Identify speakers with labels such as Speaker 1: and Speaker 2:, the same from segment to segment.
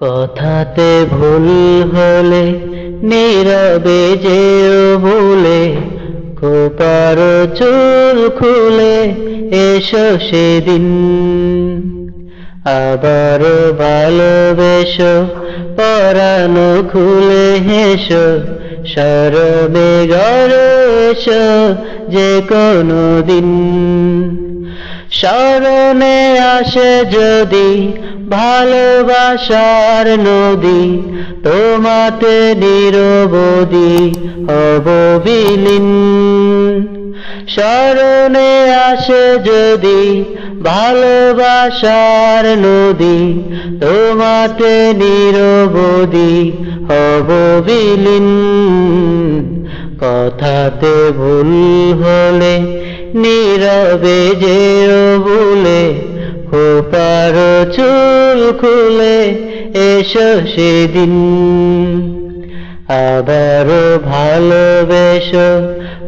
Speaker 1: কথাতে ভুল হলে, নীরবে যেও বলে কোপার চুল খুলে, এসো সেদিন। আবার ভালোবেসো, পরানো খুলে হেসো, সরবে গড়ে এসো যে কোনো দিন। স্মরণে আসে যদি ভালোবাসার নদী, তোমাতে নিরবধি হব বিলীন। স্মরণে আসে যদি ভালোবাসার নদী, তোমাতে নিরবধি হব বিলীন। কথাতে ভুল হলে নীরবে যেও বলে, খোপার চুল খুলে এসো সেদিন। আবারও ভালোবেসো,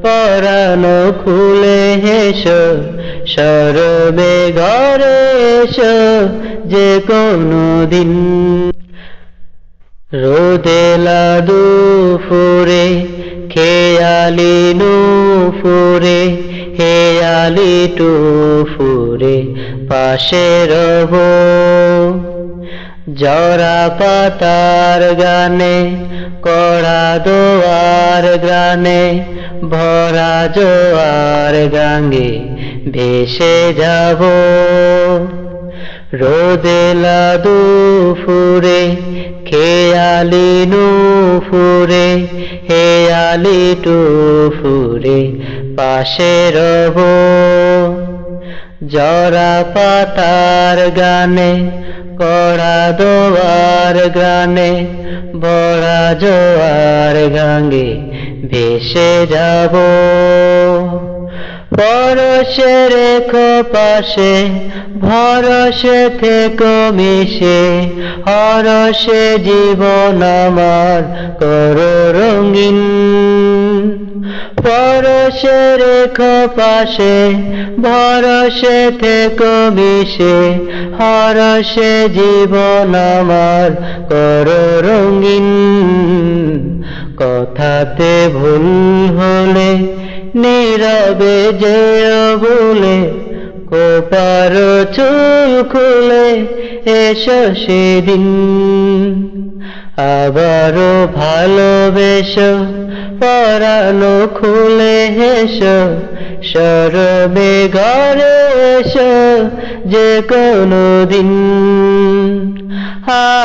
Speaker 1: পরানো খুলে হেসো, সরবে ঘরে এসো যে কোনো দিন। রোদেলা দুপুরে খেয়ালি নুপুরে হেয়ালি টুফুরে, পাশে রব। জরা পাতার গানে, কড়া দোয়ার গানে, ভরা জোয়ার গাঙ্গে ভেসে যাব। রোদেলা দুপুরে খেয়ালি নুফুরে হেয়ালি টুফুরে পাশে রব জরা পাতার গানে, কড়া দোয়ার গানে বড়া জোয়ার গাঙ্গে ভেসে যাব। পরশে রেখো পাশে, ভরসে থেকো মিশে। হরসে জীবন আমার করো রঙিন। পরশে রেখো পাশে, ভরসে থেকো মিশে। হরসে জীবন আমার করো রঙিন। কথাতে ভুল হলে নীরবে যেও বলে, কোপার চুল খুলে এসো সেদিন। আবারও ভালোবেসো, পরানো খুলে হেসো, সরবে ঘরে এসো যে কোনো দিন। আ